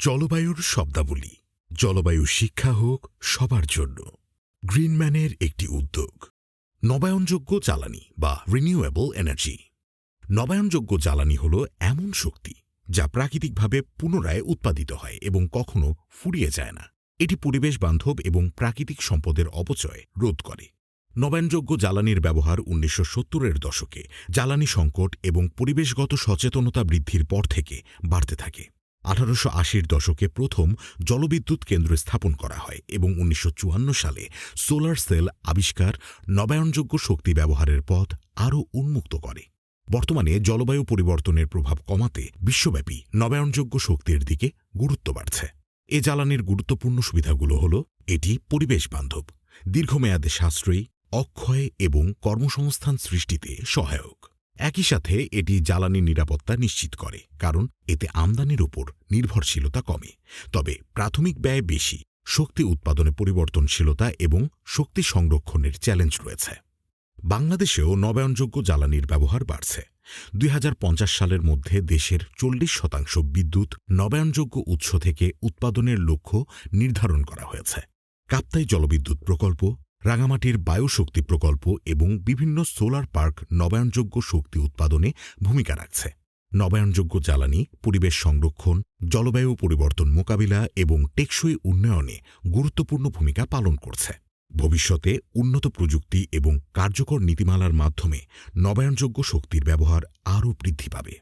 জলবায়ুর শব্দাবলী। জলবায়ু শিক্ষা হোক সবার জন্য। গ্রিনম্যানের একটি উদ্যোগ। নবায়নযোগ্য জ্বালানি বা রিনিউয়েবল এনার্জি নবায়নযোগ্য জ্বালানি হল এমন শক্তি যা প্রাকৃতিকভাবে পুনরায় উৎপাদিত হয় এবং কখনো ফুরিয়ে যায় না। এটি পরিবেশ বান্ধব এবং প্রাকৃতিক সম্পদের অপচয় রোধ করে। নবায়নযোগ্য জ্বালানির ব্যবহার উনিশশো সত্তরের দশকে জ্বালানি সংকট এবং পরিবেশগত সচেতনতা বৃদ্ধির পর থেকে বাড়তে থাকে। আঠারোশো আশির দশকে প্রথম জলবিদ্যুৎ কেন্দ্র স্থাপন করা হয় এবং উনিশশো চুয়ান্ন সালে সোলার সেল আবিষ্কার নবায়নযোগ্য শক্তি ব্যবহারের পথ আরও উন্মুক্ত করে। বর্তমানে জলবায়ু পরিবর্তনের প্রভাব কমাতে বিশ্বব্যাপী নবায়নযোগ্য শক্তির দিকে গুরুত্ব বাড়ছে। এ জ্বালানির গুরুত্বপূর্ণ সুবিধাগুলো হল এটি পরিবেশ বান্ধব, দীর্ঘমেয়াদে সাশ্রয়ী, অক্ষয় এবং কর্মসংস্থান সৃষ্টিতে সহায়ক। একই সাথে এটি জ্বালানি নিরাপত্তা নিশ্চিত করে, কারণ এতে আমদানির উপর নির্ভরশীলতা কমে। তবে প্রাথমিক ব্যয় বেশি, শক্তি উৎপাদনে পরিবর্তনশীলতা এবং শক্তি সংরক্ষণের চ্যালেঞ্জ রয়েছে। বাংলাদেশেও নবায়নযোগ্য জ্বালানির ব্যবহার বাড়ছে। দুই হাজার পঞ্চাশ সালের মধ্যে দেশের চল্লিশ শতাংশ বিদ্যুৎ নবায়নযোগ্য উৎস থেকে উৎপাদনের লক্ষ্য নির্ধারণ করা হয়েছে। কাপ্তাই জলবিদ্যুৎ প্রকল্প রাঙামাটির বায়ুশক্তি প্রকল্প এবং বিভিন্ন সোলার পার্ক নবায়নযোগ্য শক্তি উৎপাদনে ভূমিকা রাখছে। নবায়নযোগ্য জ্বালানি, পরিবেশ সংরক্ষণ, জলবায়ু পরিবর্তন মোকাবিলা এবং টেকসই উন্নয়নে গুরুত্বপূর্ণ ভূমিকা পালন করছে। ভবিষ্যতে উন্নত প্রযুক্তি এবং কার্যকর নীতিমালার মাধ্যমে নবায়নযোগ্য শক্তির ব্যবহার আরও বৃদ্ধি পাবে।